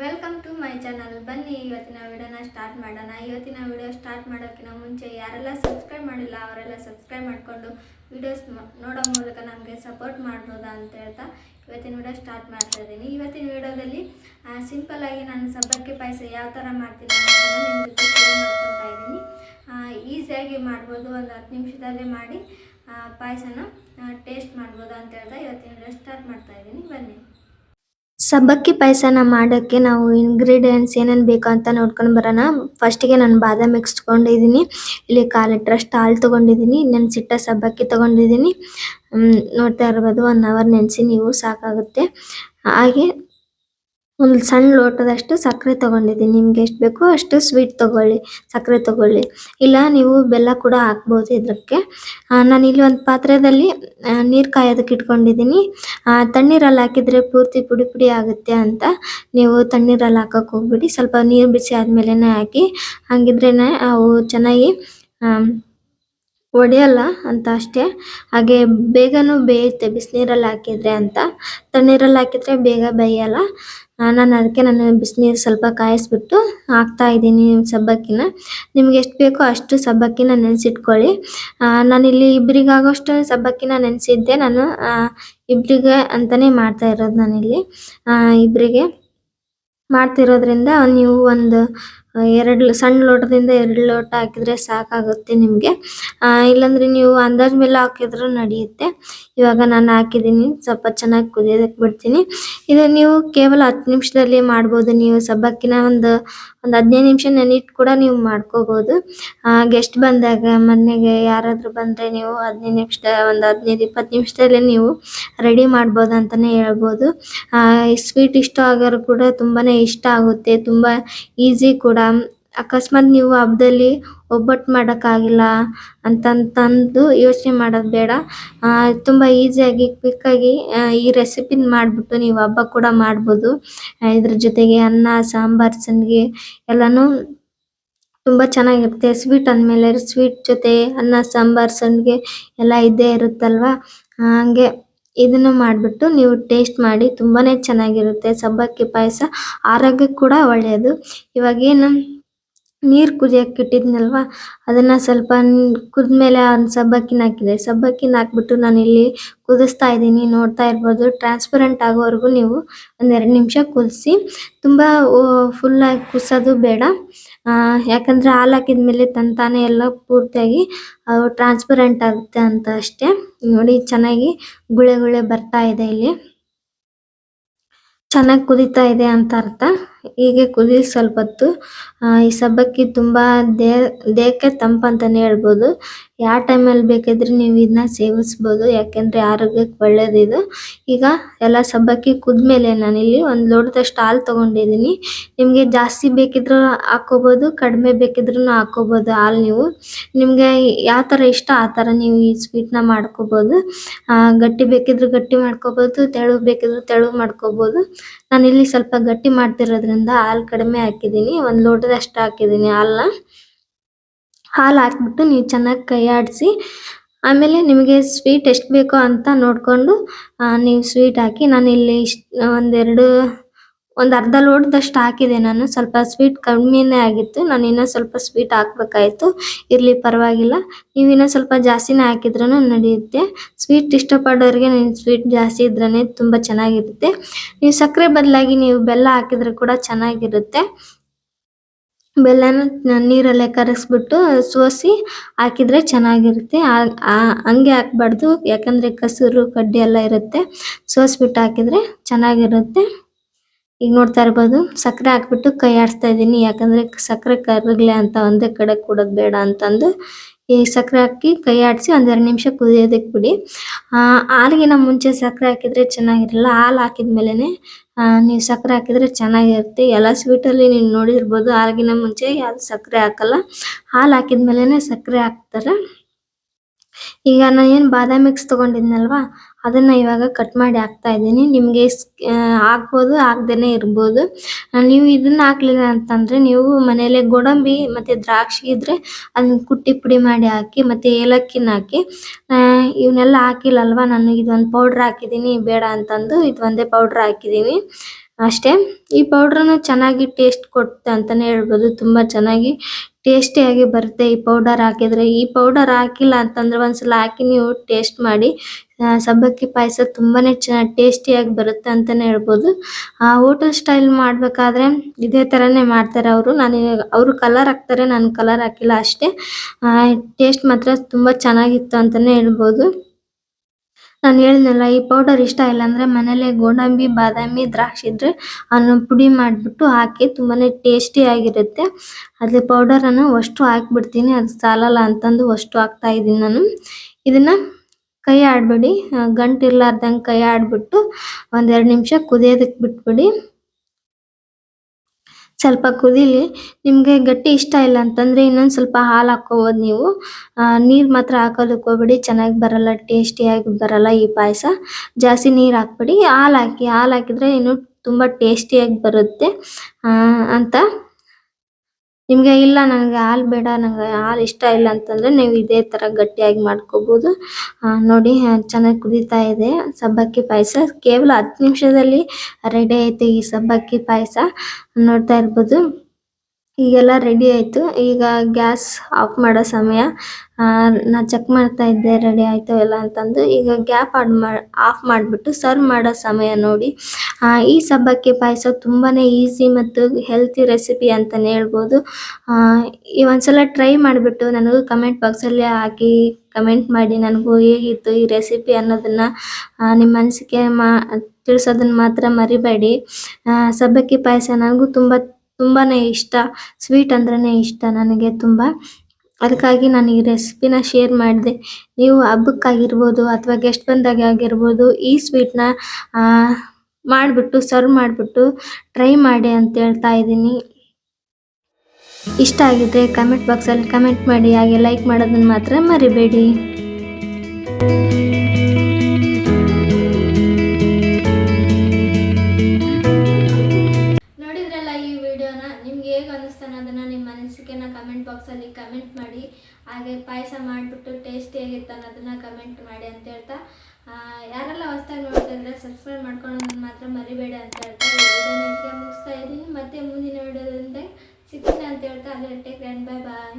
Welcome to my channel ಬನ್ನಿ, ಇವತ್ತಿನ ವಿಡಿಯೋನ ಸ್ಟಾರ್ಟ್ ಮಾಡೋಣ. ಇವತ್ತಿನ ವಿಡಿಯೋ ಸ್ಟಾರ್ಟ್ ಮಾಡೋಕ್ಕಿಂತ ಮುಂಚೆ ಯಾರೆಲ್ಲ ಸಬ್ಸ್ಕ್ರೈಬ್ ಮಾಡಿಲ್ಲ, ಅವರೆಲ್ಲ ಸಬ್ಸ್ಕ್ರೈಬ್ ಮಾಡಿಕೊಂಡು ವಿಡಿಯೋಸ್ ನೋಡೋ ಮೂಲಕ ನಮಗೆ ಸಪೋರ್ಟ್ ಮಾಡ್ಬೋದಾ ಅಂತ ಹೇಳ್ತಾ ಇವತ್ತಿನ ವಿಡಿಯೋ ಸ್ಟಾರ್ಟ್ ಮಾಡ್ತಾ ಇದ್ದೀನಿ. ಇವತ್ತಿನ ವಿಡಿಯೋದಲ್ಲಿ ಸಿಂಪಲ್ಲಾಗಿ ನಾನು ಸಬ್ಬಕ್ಕಿ ಪಾಯಸ ಯಾವ ಥರ ಮಾಡ್ತೀನಿ ಅನ್ನೋದನ್ನು ಶೇರ್ ಮಾಡ್ಕೊತಾ ಇದ್ದೀನಿ. ಈಸಿಯಾಗಿ ಮಾಡ್ಬೋದು. ಒಂದು ಹತ್ತು ನಿಮಿಷದಲ್ಲೇ ಮಾಡಿ ಪಾಯಸನ ಟೇಸ್ಟ್ ಮಾಡ್ಬೋದು ಅಂತ ಹೇಳ್ತಾ ಇವತ್ತಿನ ವಿಡಿಯೋ ಸ್ಟಾರ್ಟ್ ಮಾಡ್ತಾ ಇದ್ದೀನಿ. ಬನ್ನಿ. ಸಬ್ಬಕ್ಕಿ ಪಾಯಸನ ಮಾಡೋಕ್ಕೆ ನಾವು ಇಂಗ್ರೀಡಿಯೆಂಟ್ಸ್ ಏನೇನು ಬೇಕು ಅಂತ ನೋಡ್ಕೊಂಡು ಬರೋಣ. ಫಸ್ಟಿಗೆ ನಾನು ಬಾದಾಮಿ ಮಿಕ್ಸ್ ತೊಗೊಂಡಿದ್ದೀನಿ ಇಲ್ಲಿ ಕಾಲು ಲೀಟ್ರಷ್ಟು ಹಾಲು ತೊಗೊಂಡಿದ್ದೀನಿ ನೆನೆಸಿಟ್ಟ ಸಬ್ಬಕ್ಕಿ ತೊಗೊಂಡಿದ್ದೀನಿ ನೋಡ್ತಾ ಇರ್ಬೋದು ಒನ್ ಅವರ್ ನೆನೆಸಿ ನೀವು ಸಾಕಾಗುತ್ತೆ. ಹಾಗೆ ಒಂದು ಸಣ್ಣ ಲೋಟದಷ್ಟು ಸಕ್ಕರೆ ತಗೊಂಡಿದ್ದೀನಿ. ನಿಮ್ಗೆ ಎಷ್ಟು ಬೇಕೋ ಅಷ್ಟು ಸ್ವೀಟ್ ತಗೊಳ್ಳಿ, ಸಕ್ಕರೆ ತಗೊಳ್ಳಿ. ಇಲ್ಲ, ನೀವು ಬೆಲ್ಲ ಕೂಡ ಹಾಕ್ಬೋದು ಇದಕ್ಕೆ ನಾನು ಇಲ್ಲಿ ಒಂದು ಪಾತ್ರೆದಲ್ಲಿ ನೀರು ಕಾಯೋದಕ್ಕೆ ಇಟ್ಕೊಂಡಿದ್ದೀನಿ. ತಣ್ಣೀರಲ್ಲಿ ಹಾಕಿದ್ರೆ ಪೂರ್ತಿ ಪುಡಿ ಪುಡಿ ಆಗುತ್ತೆ ಅಂತ. ನೀವು ತಣ್ಣೀರಲ್ಲಿ ಹಾಕಕ್ಕೆ ಹೋಗ್ಬಿಡಿ. ಸ್ವಲ್ಪ ನೀರು ಬಿಸಿ ಆದಮೇಲೆ ಹಾಕಿ ಹಂಗಿದ್ರೇ ಅವು ಚೆನ್ನಾಗಿ ಒಡೆಯಲ್ಲ ಅಂತ ಅಷ್ಟೇ. ಹಾಗೆ ಬೇಗನೂ ಬೇಯುತ್ತೆ, ಬಿಸಿನೀರಲ್ಲಿ ಹಾಕಿದ್ರೆ ಅಂತ. ತಣ್ಣೀರಲ್ಲಿ ಹಾಕಿದ್ರೆ ಬೇಗ ಬೇಯಲ್ಲ. ನಾನು ಅದಕ್ಕೆ ನಾನು ಬಿಸಿನೀರು ಸ್ವಲ್ಪ ಕಾಯಿಸ್ಬಿಟ್ಟು ಹಾಕ್ತಾ ಇದ್ದೀನಿ ಸಬ್ಬಕ್ಕಿನ. ನಿಮ್ಗೆ ಎಷ್ಟು ಬೇಕೋ ಅಷ್ಟು ಸಬ್ಬಕ್ಕಿನ ನೆನೆಸಿಟ್ಕೊಳ್ಳಿ. ನಾನಿಲ್ಲಿ ಇಬ್ಬರಿಗಾಗೋಷ್ಟು ಸಬ್ಬಕ್ಕಿನ ನೆನೆಸಿದ್ದೆ. ನಾನು ಇಬ್ಬರಿಗೆ ಅಂತಲೇ ಮಾಡ್ತಾ ಇರೋದು ನಾನಿಲ್ಲಿ. ಇಬ್ಬರಿಗೆ ಮಾಡ್ತಿರೋದ್ರಿಂದ ನೀವು ಒಂದು ಎರಡು ಸಣ್ಣ ಲೋಟದಿಂದ ಎರಡು ಲೋಟ ಹಾಕಿದ್ರೆ ಸಾಕಾಗುತ್ತೆ ನಿಮಗೆ. ಇಲ್ಲಾಂದ್ರೆ ನೀವು ಅಂದಾಜು ಮೇಲೆ ಹಾಕಿದ್ರು ನಡೆಯುತ್ತೆ. ಇವಾಗ ನಾನು ಹಾಕಿದ್ದೀನಿ. ಸ್ವಲ್ಪ ಚೆನ್ನಾಗಿ ಕುದಿಯೋದಕ್ಕೆ ಬಿಡ್ತೀನಿ. ಇದು ನೀವು ಕೇವಲ ಹತ್ತು ನಿಮಿಷದಲ್ಲಿ ಮಾಡ್ಬೋದು. ನೀವು ಸಬ್ಬಕ್ಕಿನ ಒಂದು ಒಂದು ಹದಿನೈದು ನಿಮಿಷ ನೆನಿಟ್ಟು ಕೂಡ ನೀವು ಮಾಡ್ಕೋಬೋದು. ಗೆಸ್ಟ್ ಬಂದಾಗ ಮನೆಗೆ ಯಾರಾದರೂ ಬಂದರೆ ನೀವು ಹದಿನೈದು ನಿಮಿಷದ ಒಂದು ಹದಿನೈದು ಇಪ್ಪತ್ತು ನಿಮಿಷದಲ್ಲಿ ನೀವು ರೆಡಿ ಮಾಡ್ಬೋದು ಅಂತಲೇ ಹೇಳ್ಬೋದು. ಆ, ಸ್ವೀಟ್ ಇಷ್ಟ ಆಗೋರು ಕೂಡ ತುಂಬಾ ಇಷ್ಟ ಆಗುತ್ತೆ. ತುಂಬ ಈಸಿ ಕೂಡ. ಅಕಸ್ಮಾತ್ ನೀವು ಹಬ್ಬದಲ್ಲಿ ಒಬ್ಬಟ್ಟು ಮಾಡೋಕ್ಕಾಗಿಲ್ಲ ಅಂತಂತಂದು ಯೋಚನೆ ಮಾಡೋದು ಬೇಡ. ತುಂಬ ಈಸಿಯಾಗಿ, ಕ್ವಿಕ್ಕಾಗಿ ಈ ರೆಸಿಪಿನ ಮಾಡಿಬಿಟ್ಟು ನೀವು ಹಬ್ಬ ಕೂಡ ಮಾಡ್ಬೋದು. ಇದ್ರ ಜೊತೆಗೆ ಅನ್ನ, ಸಾಂಬಾರು, ಸಂಡಿಗೆ ಎಲ್ಲನೂ ತುಂಬ ಚೆನ್ನಾಗಿರುತ್ತೆ. ಸ್ವೀಟ್ ಅಂದಮೇಲೆ ಸ್ವೀಟ್ ಜೊತೆ ಅನ್ನ, ಸಾಂಬಾರು, ಸಂಡಿಗೆ ಎಲ್ಲ ಇದ್ದೇ ಇರುತ್ತಲ್ವಾ? ಹಾಗೆ ಹಂಗೆ ಇದನ್ನು ಮಾಡಿಬಿಟ್ಟು ನೀವು ಟೇಸ್ಟ್ ಮಾಡಿ ತುಂಬಾ ಚೆನ್ನಾಗಿರುತ್ತೆ. ಸಬ್ಬಕ್ಕಿ ಪಾಯಸ ಆರೋಗ್ಯಕ್ಕೆ ಕೂಡ ಒಳ್ಳೆಯದು. ಇವಾಗೇನು ನೀರು ಕುದಿಯಕ್ಕೆ ಇಟ್ಟಿದ್ನಲ್ವಾ? ಅದನ್ನ ಸ್ವಲ್ಪ ಕುದ್ಮೇಲೆ ಒಂದ್ ಸಬ್ಬಕ್ಕಿನ ಹಾಕಿದೆ. ಸಬ್ಬಕ್ಕಿನ ಹಾಕ್ಬಿಟ್ಟು ಇಲ್ಲಿ ಕುದಿಸ್ತಾ ಇದ್ದೀನಿ. ನೋಡ್ತಾ ಇರ್ಬೋದು. ಟ್ರಾನ್ಸ್ಪರೆಂಟ್ ಆಗೋವರೆಗೂ ನೀವು ಒಂದೆರಡು ನಿಮಿಷ ಕುದಿಸಿ. ಫುಲ್ ಆಗಿ ಕುದಿಸೋದು ಬೇಡ. ಯಾಕಂದ್ರೆ ಹಾಲು ಹಾಕಿದ್ಮೇಲೆ ತಂತಾನೆ ಎಲ್ಲ ಪೂರ್ತಿಯಾಗಿ ಟ್ರಾನ್ಸ್ಪರೆಂಟ್ ಆಗುತ್ತೆ ಅಂತ ಅಷ್ಟೇ. ನೋಡಿ, ಚೆನ್ನಾಗಿ ಗುಳೆ ಗುಳೆ ಬರ್ತಾ ಇದೆ ಇಲ್ಲಿ. ಚೆನ್ನಾಗಿ ಕುದೀತಾ ಇದೆ ಅಂತ ಅರ್ಥ. ಹೀಗೆ ಕುದಿ ಸ್ವಲ್ಪ ಹೊತ್ತು ಈ ಸಬ್ಬಕ್ಕಿ ತುಂಬಾ ದೇಹ ದೇಹಕ್ಕೆ ತಂಪು ಅಂತಲೇ ಹೇಳ್ಬೋದು. ಯಾವ ಟೈಮ್ ಅಲ್ಲಿ ಬೇಕಿದ್ರೆ ನೀವು ಇದನ್ನ ಸೇವಿಸ್ಬೋದು ಯಾಕಂದ್ರೆ ಆರೋಗ್ಯಕ್ಕೆ ಒಳ್ಳೇದು ಇದು ಈಗ ಎಲ್ಲ ಸಬ್ಬಕ್ಕಿ ಕುದ್ಮೇಲೆ ಇಲ್ಲಿ ಒಂದು ಲೋಟದಷ್ಟು ಹಾಲು ತಗೊಂಡಿದ್ದೀನಿ. ನಿಮಗೆ ಜಾಸ್ತಿ ಬೇಕಿದ್ರು ಹಾಕೋಬಹುದು ಕಡಿಮೆ ಬೇಕಿದ್ರು ಹಾಕೋಬಹುದು ಹಾಲು ನೀವು. ನಿಮಗೆ ಯಾವ ತರ ಇಷ್ಟ ಆ ತರ ನೀವು ಈ ಸ್ವೀಟ್ನ ಆ, ಗಟ್ಟಿ ಬೇಕಿದ್ರು ಗಟ್ಟಿ ಮಾಡ್ಕೋಬಹುದು ತೆಳು ಬೇಕಿದ್ರು ತೆಳು ಮಾಡ್ಕೋಬೋದು. ನಾನಿಲ್ಲಿ ಸ್ವಲ್ಪ ಗಟ್ಟಿ ಮಾಡ್ತಿರೋದ್ರಿಂದ ಹಾಲು ಕಡಿಮೆ ಹಾಕಿದ್ದೀನಿ. ಒಂದು ಲೋಟದಷ್ಟು ಹಾಕಿದ್ದೀನಿ ಹಾಲನ್ನ ಹಾಲು ಹಾಕ್ಬಿಟ್ಟು ನೀವು ಚೆನ್ನಾಗಿ ಕೈ ಆಡಿಸಿ ಆಮೇಲೆ ನಿಮಗೆ ಸ್ವೀಟ್ ಎಷ್ಟು ಬೇಕೋ ಅಂತ ನೋಡಿಕೊಂಡು ನೀವು ಸ್ವೀಟ್ ಹಾಕಿ ನಾನು ಇಲ್ಲಿ ಇಷ್ಟು ಒಂದೆರಡು ಒಂದು ಅರ್ಧ ಲೋಟದಷ್ಟು ಹಾಕಿದೆ ನಾನು. ಸ್ವಲ್ಪ ಸ್ವೀಟ್ ಕಮ್ಮಿನೇ ಆಗಿತ್ತು. ನಾನು ಇನ್ನೂ ಸ್ವಲ್ಪ ಸ್ವೀಟ್ ಹಾಕ್ಬೇಕಾಯ್ತು. ಇರಲಿ, ಪರವಾಗಿಲ್ಲ. ನೀವು ಇನ್ನೂ ಸ್ವಲ್ಪ ಜಾಸ್ತಿನೇ ಹಾಕಿದ್ರೂ ನಡೆಯುತ್ತೆ. ಸ್ವೀಟ್ ಇಷ್ಟಪಡೋರಿಗೆ ನೀವು ಸ್ವೀಟ್ ಜಾಸ್ತಿ ಇದ್ರೇ ತುಂಬ ಚೆನ್ನಾಗಿರುತ್ತೆ. ನೀವು ಸಕ್ಕರೆ ಬದಲಾಗಿ ನೀವು ಬೆಲ್ಲ ಹಾಕಿದ್ರೆ ಕೂಡ ಚೆನ್ನಾಗಿರುತ್ತೆ. ಬೆಲ್ಲನ ನೀರಲ್ಲೇ ಕರಗಿಸ್ಬಿಟ್ಟು ಸೋಸಿ ಹಾಕಿದ್ರೆ ಚೆನ್ನಾಗಿರುತ್ತೆ. ಹಂಗೆ ಹಾಕ್ಬಾರ್ದು. ಯಾಕಂದ್ರೆ ಕಸೂರು ಕಡ್ಡಿ ಎಲ್ಲ ಇರುತ್ತೆ. ಸೋಸ್ಬಿಟ್ಟು ಹಾಕಿದ್ರೆ ಚೆನ್ನಾಗಿರುತ್ತೆ. ಈಗ ನೋಡ್ತಾ ಇರ್ಬೋದು ಸಕ್ಕರೆ ಹಾಕ್ಬಿಟ್ಟು ಕೈ ಆಡಿಸ್ತಾ ಇದ್ದೀನಿ. ಯಾಕಂದ್ರೆ ಸಕ್ಕರೆ ಕರಗಲಿ ಅಂತ ಒಂದೇ ಕಡೆ ಕೂಡೋದು ಬೇಡ ಅಂತಂದು ಈ ಸಕ್ಕರೆ ಹಾಕಿ ಕೈ ಆಡಿಸಿ ಒಂದೆರಡು ನಿಮಿಷ ಕುದಿಯೋದಕ್ಕೆ ಬಿಡಿ. ಆ, ಹಾಲಿಗಿನ ಮುಂಚೆ ಸಕ್ಕರೆ ಹಾಕಿದ್ರೆ ಚೆನ್ನಾಗಿರಲ್ಲ. ಹಾಲು ಹಾಕಿದ್ಮೇಲೆ ನೀವು ಸಕ್ಕರೆ ಹಾಕಿದ್ರೆ ಚೆನ್ನಾಗಿರುತ್ತೆ. ಎಲ್ಲ ಸ್ವೀಟಲ್ಲಿ ನೀವು ನೋಡಿರ್ಬೋದು ಹಾಲಿಗಿನ ಮುಂಚೆ ಯಾವ್ದು ಸಕ್ಕರೆ ಹಾಕಲ್ಲ. ಹಾಲು ಹಾಕಿದ್ಮೇಲೆ ಸಕ್ಕರೆ ಹಾಕ್ತಾರೆ. ಈಗ ನಾನು ಏನು ಬಾದಾಮಿ ಮಿಕ್ಸ್ ತೊಗೊಂಡಿದ್ನಲ್ವಾ? ಅದನ್ನ ಇವಾಗ ಕಟ್ ಮಾಡಿ ಹಾಕ್ತಾ ಇದ್ದೀನಿ. ನಿಮಗೆ ಹಾಕ್ಬೋದು ಹಾಕ್ದೇನೆ ಇರ್ಬೋದು. ನೀವು ಇದನ್ನ ಹಾಕ್ಲಿಲ್ಲ ಅಂತಂದ್ರೆ ನೀವು ಮನೇಲೆ ಗೋಡಂಬಿ ಮತ್ತೆ ದ್ರಾಕ್ಷಿ ಇದ್ರೆ ಅದನ್ನ ಕುಟ್ಟಿ ಪುಡಿ ಮಾಡಿ ಹಾಕಿ ಮತ್ತೆ ಏಲಕ್ಕಿನ ಹಾಕಿ ಇವನ್ನೆಲ್ಲ ಇವನ್ನೆಲ್ಲ ಹಾಕಿಲ್ಲಲ್ವಾ? ನಾನು ಇದೊಂದು ಪೌಡರ್ ಹಾಕಿದ್ದೀನಿ. ಬೇಡ ಅಂತಂದು ಇದು ಒಂದೇ ಪೌಡರ್ ಹಾಕಿದ್ದೀನಿ. ಅಷ್ಟೇ, ಈ ಪೌಡ್ರನ್ನ ಚೆನ್ನಾಗಿ ಟೇಸ್ಟ್ ಕೊಡುತ್ತೆ ಅಂತಾನೆ ಹೇಳ್ಬೋದು. ತುಂಬಾ ಚೆನ್ನಾಗಿ ಟೇಸ್ಟಿಯಾಗಿ ಬರುತ್ತೆ ಈ ಪೌಡರ್ ಹಾಕಿದ್ರೆ. ಈ ಪೌಡರ್ ಹಾಕಿಲ್ಲ ಅಂತಂದ್ರೆ ಒಂದ್ಸಲ ಹಾಕಿ ನೀವು ಟೇಸ್ಟ್ ಮಾಡಿ ಸಬ್ಬಕ್ಕಿ ಪಾಯಸ ತುಂಬಾನೇ ಚೆನ್ನಾಗಿ ಟೇಸ್ಟಿಯಾಗಿ ಬರುತ್ತೆ ಅಂತಾನೆ ಹೇಳ್ಬಹುದು ಆ, ಹೋಟೆಲ್ ಸ್ಟೈಲ್ ಮಾಡ್ಬೇಕಾದ್ರೆ ಇದೇ ತರಾನೇ ಮಾಡ್ತಾರೆ ಅವರು. ನಾನು ಅವರು ಕಲರ್ ಹಾಕ್ತಾರೆ, ನಾನು ಕಲರ್ ಹಾಕಿಲ್ಲ ಅಷ್ಟೇ. ಟೇಸ್ಟ್ ಮಾತ್ರ ತುಂಬಾ ಚೆನ್ನಾಗಿತ್ತು ಅಂತಾನೆ ಹೇಳ್ಬಹುದು ನಾನು ಹೇಳಿದ್ನಲ್ಲ, ಈ ಪೌಡರ್ ಇಷ್ಟ ಇಲ್ಲ ಅಂದ್ರೆ ಮನೇಲೆ ಗೋಡಂಬಿ, ಬಾದಾಮಿ, ದ್ರಾಕ್ಷಿ ಇದ್ರೆ ಅದನ್ನ ಪುಡಿ ಮಾಡಿಬಿಟ್ಟು ಹಾಕಿ ತುಂಬಾನೇ ಟೇಸ್ಟಿ ಆಗಿರುತ್ತೆ. ಅದ್ರ ಪೌಡರನ್ನು ಅಷ್ಟು ಹಾಕ್ಬಿಡ್ತೀನಿ, ಅದು ಸಾಲಲ್ಲ ಅಂತಂದು ಅಷ್ಟು ಹಾಕ್ತಾ ಇದ್ದೀನಿ ನಾನು. ಇದನ್ನ ಕೈ ಆಡಬೇಡಿ. ಗಂಟು ಇರ್ಲಾರ್ದಂಗೆ ಕೈ ಆಡ್ಬಿಟ್ಟು ಒಂದೆರಡು ನಿಮಿಷ ಕುದಿಯೋದಕ್ಕೆ ಬಿಟ್ಬಿಡಿ. ಸ್ವಲ್ಪ ಕುದೀಲಿ. ನಿಮಗೆ ಗಟ್ಟಿ ಇಷ್ಟ ಇಲ್ಲ ಅಂತಂದ್ರೆ ಇನ್ನೊಂದು ಸ್ವಲ್ಪ ಹಾಲು ಹಾಕ್ಕೋಬೋದು ನೀವು. ನೀರು ಮಾತ್ರ ಹಾಕೋದಕ್ಕೆ ಹೋಗ್ಬೇಡಿ. ಚೆನ್ನಾಗಿ ಬರಲ್ಲ ಟೇಸ್ಟಿಯಾಗಿ ಬರಲ್ಲ ಈ ಪಾಯಸ. ಜಾಸ್ತಿ ನೀರು ಹಾಕ್ಬೇಡಿ. ಹಾಲು ಹಾಕಿ, ಹಾಲು ಹಾಕಿದ್ರೆ ಇನ್ನು ತುಂಬ ಟೇಸ್ಟಿಯಾಗಿ ಬರುತ್ತೆ. ಅಂತ ನಿಮಗೆ ಇಲ್ಲ ನನಗೆ ಹಾಲು ಬೇಡ ನನಗೆ ಹಾಲು ಇಷ್ಟ ಇಲ್ಲ ಅಂತಂದ್ರೆ ನೀವು ಇದೇ ತರ ಗಟ್ಟಿಯಾಗಿ ಮಾಡ್ಕೋಬಹುದು ನೋಡಿ ಚೆನ್ನಾಗಿ ಕುದಿತಾ ಇದೆ. ಸಬ್ಬಕ್ಕಿ ಪಾಯಸ, ಕೇವಲ ಹತ್ತು ನಿಮಿಷದಲ್ಲಿ ರೆಡಿ ಆಯ್ತು ಈ ಸಬ್ಬಕ್ಕಿ ಪಾಯಸ. ನೋಡ್ತಾ ಇರ್ಬೋದು. ಈಗೆಲ್ಲ ರೆಡಿ ಆಯ್ತು. ಈಗ ಗ್ಯಾಸ್ ಆಫ್ ಮಾಡೋ ಸಮಯ. ಆ, ನಾ ಚೆಕ್ ಮಾಡ್ತಾ ಇದ್ದೆ ರೆಡಿ ಆಯಿತು ಎಲ್ಲ ಅಂತಂದು. ಈಗ ಗ್ಯಾಪ್ ಆಫ್ ಮಾಡಿಬಿಟ್ಟು ಸರ್ವ್ ಮಾಡೋ ಸಮಯ ನೋಡಿ. ಆ, ಈ ಸಬ್ಬಕ್ಕಿ ಪಾಯಸ ತುಂಬಾನೇ ಈಸಿ ಮತ್ತು ಹೆಲ್ತಿ ರೆಸಿಪಿ ಅಂತಲೇ ಹೇಳ್ಬೋದು. ಆ, ಈ ಒಂದ್ಸಲ ಟ್ರೈ ಮಾಡಿಬಿಟ್ಟು ನನಗೂ ಕಮೆಂಟ್ ಬಾಕ್ಸಲ್ಲಿ ಹಾಕಿ ಕಮೆಂಟ್ ಮಾಡಿ. ನನಗೂ ಹೇಗಿತ್ತು ಈ ರೆಸಿಪಿ ಅನ್ನೋದನ್ನ ನಿಮ್ಮ ಅನಿಸಿಕೆ ಮಾ ತಿಳಿಸೋದನ್ನ ಮಾತ್ರ ಮರಿಬೇಡಿ. ಸಬ್ಬಕ್ಕಿ ಪಾಯಸ ನನಗೂ ತುಂಬ ತುಂಬಾನೇ ಇಷ್ಟ ಸ್ವೀಟ್ ಅಂದ್ರೇ ಇಷ್ಟ ನನಗೆ ತುಂಬ. ಅದಕ್ಕಾಗಿ ನಾನು ಈ ರೆಸಿಪಿನ ಶೇರ್ ಮಾಡಿದೆ. ನೀವು ಹಬ್ಬಕ್ಕಾಗಿರ್ಬೋದು ಅಥವಾ ಗೆಸ್ಟ್ ಬಂದಾಗ ಆಗಿರ್ಬೋದು ಈ ಸ್ವೀಟ್ನ ಮಾಡಿಬಿಟ್ಟು ಸರ್ವ್ ಮಾಡಿಬಿಟ್ಟು ಟ್ರೈ ಮಾಡಿ ಅಂತ ಹೇಳ್ತಾ ಇದ್ದೀನಿ. ಇಷ್ಟ ಆಗಿದ್ರೆ ಕಮೆಂಟ್ ಬಾಕ್ಸಲ್ಲಿ ಕಮೆಂಟ್ ಮಾಡಿ, ಹಾಗೆ ಲೈಕ್ ಮಾಡೋದನ್ನು ಮಾತ್ರ ಮರಿಬೇಡಿ. ಹಾಗೆ ಪಾಯಸ ಮಾಡಿಬಿಟ್ಟು ಟೇಸ್ಟಿಯಾಗಿತ್ತು ಅನ್ನೋದನ್ನ ಕಮೆಂಟ್ ಮಾಡಿ ಅಂತ ಹೇಳ್ತಾ ಯಾರೆಲ್ಲ ಹೊಸ್ದಾಗಿ ನೋಡ್ತಾ ಇದ್ರೆ ಸಬ್ಸ್ಕ್ರೈಬ್ ಮಾಡ್ಕೊಂಡು ಮಾತ್ರ ಮರಿಬೇಡ ಅಂತ ಹೇಳ್ತಾ ಮುಗಿಸ್ತಾ ಇದ್ದೀನಿ. ಮತ್ತೆ ಮುಂದಿನ ವಿಡಿಯೋದಿಂದ ಸಿಗ್ತೀನಿ ಅಂತ ಹೇಳ್ತಾ ಅಲ್ಲೇ ಟೇಕ್ ಬೈ ಬಾಯ್ ಬಾಯ್